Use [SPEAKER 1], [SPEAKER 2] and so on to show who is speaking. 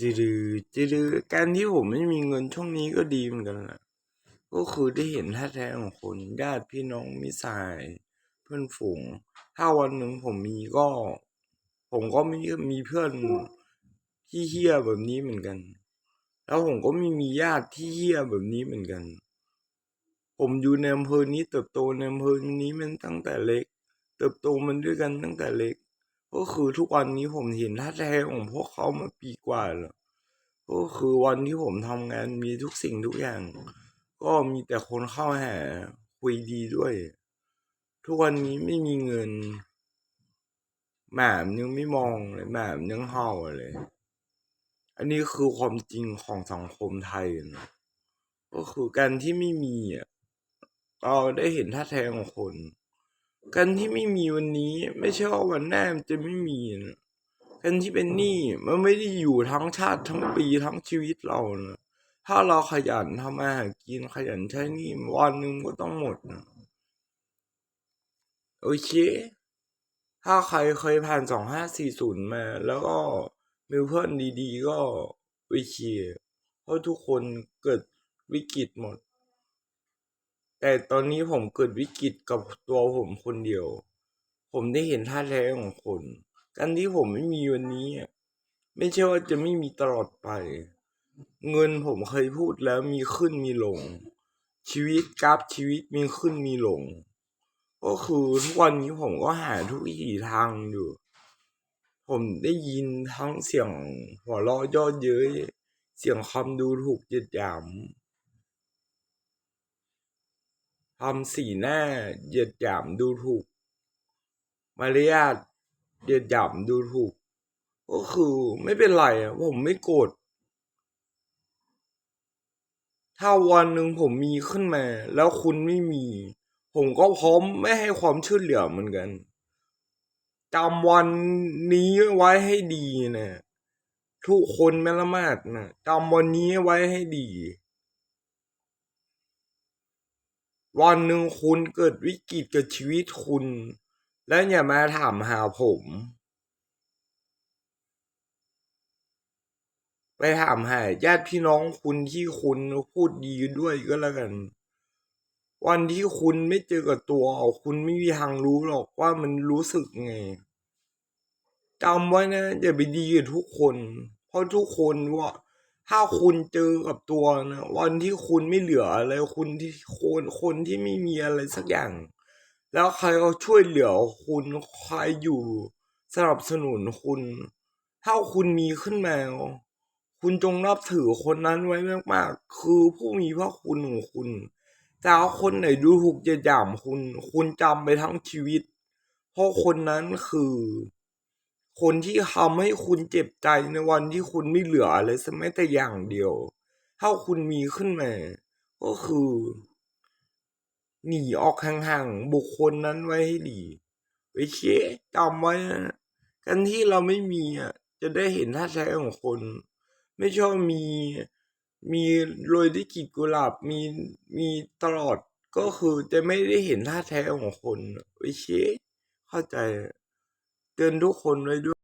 [SPEAKER 1] จืดจืดการที่ผมไม่มีเงินช่วงนี้ก็ดีเหมือนกันนะก็คือได้เห็นท่าแท้ของคนญาติพี่น้องมิสายเพื่อนฝูง ถ้าวันหนึ่งผมมีก็ ผมก็ไม่มีเพื่อนที่เฮี้ยแบบนี้เหมือนกัน แล้วผมก็ไม่มีญาติที่เฮี้ยแบบนี้เหมือนกัน ผมอยู่ในอำเภอนี้เติบโตในอำเภอนี้มันตั้งแต่เล็ก เติบโตมันด้วยกันตั้งแต่เล็ก ก็คือทุกวันนี้ผมเห็นท่าแท้ของพวกเขามาปีกว่าแล้วก็คือวันที่ผมทำงานมีทุกสิ่งทุกอย่าง ก็มีแต่คนเข้าหาคุยดีด้วย ทุกวันนี้ไม่มีเงิน หมามยังไม่มองเลยหมามยังเห่าเลย อันนี้คือความจริงของสังคมไทยนะก็คือการที่ไม่มีอะเราได้เห็นท่าแท้ของคน การที่ไม่มีวันนี้ ไม่ใช่ว่าวันหน้ามันจะไม่มีนะการที่เป็นหนี้มันไม่ได้อยู่ทั้งชาติทั้งปีทั้งชีวิตเรานะถ้าเราขยันทำมาหากินขยันใช้หนี้วันหนึ่งก็ต้องหมดนะโอเค ถ้าใครเคยผ่านสองห้าสี่ศูนย์มา แล้วก็มีเพื่อนดีๆ ก็โอเคเพราะทุกคนเกิดวิกฤตหมด แต่ตอนนี้ผมเกิดวิกฤตกับตัวผมคนเดียว ผมได้เห็นท่าแท้ของคนการที่ผมไม่มีวันนี้อะไม่ใช่ว่าจะไม่มีตลอดไป เงินผมเคยพูดแล้วมีขึ้นมีลง ชีวิตกราฟชีวิตมีขึ้นมีลง ก็คือทุกวันนี้ผมก็หาทุกวิถีทางอยู่ ผมได้ยินทั้งเสียงหัวเราะยอดเย้ยเสียงคำดูถูกเยียดหยาม ทำสีหน้าเหยียดหยามดูถูก มารยาทเหยียดหยามดูถูก ก็คือไม่เป็นไรอะผมไม่โกรธถ้าวันหนึ่งผมมีขึ้นมา แล้วคุณไม่มี ผมก็พร้อมไม่ให้ความช่วยเหลือเหมือนกันจำวันนี้ไว้ให้ดีนะทุกคนไม่ละมาดนะจำวันนี้ไว้ให้ดี วันหนึ่งคุณเกิดวิกฤตกับชีวิตคุณ แล้วอย่ามาถามหาผม ไปถามหาญาติพี่น้องคุณที่คุณพูดดีด้วยก็แล้วกัน วันที่คุณไม่เจอกับตัว คุณไม่มีทางรู้หรอกว่ามันรู้สึกไงจำไว้นะอย่าไปดีกับทุกคน เพราะทุกคนว่า ถ้าคุณเจอกับตัวนะวันที่คุณไม่เหลืออะไรคุณที่คนคนที่ไม่มีอะไรสักอย่าง แล้วใครเขาช่วยเหลือคุณใครอยู่สนับสนุนคุณ ถ้าคุณมีขึ้นมาคุณจงนับถือคนนั้นไว้มากๆ คือผู้มีพระคุณของคุณแต่ถ้าคนไหนดูถูกเหยียดหยามคุณ คุณจำไปทั้งชีวิต เพราะคนนั้นคือ คนที่ทำให้คุณเจ็บใจในวันที่คุณไม่เหลืออะไรสักแม้แต่อย่างเดียว ถ้าคุณมีขึ้นมา ก็คือ หนีออกห่างๆบุคคลนั้นไว้ให้ดีโอเคจำไว้นะการที่เราไม่มีอะจะได้เห็นท่าแท้ของคน ไม่ชอบมีมีโรยด้วยกีบกุหลาบมีมีตลอดก็คือจะไม่ได้เห็นท่าแท้ของคนโอเคเข้าใจ เตือนทุกคนไว้ด้วย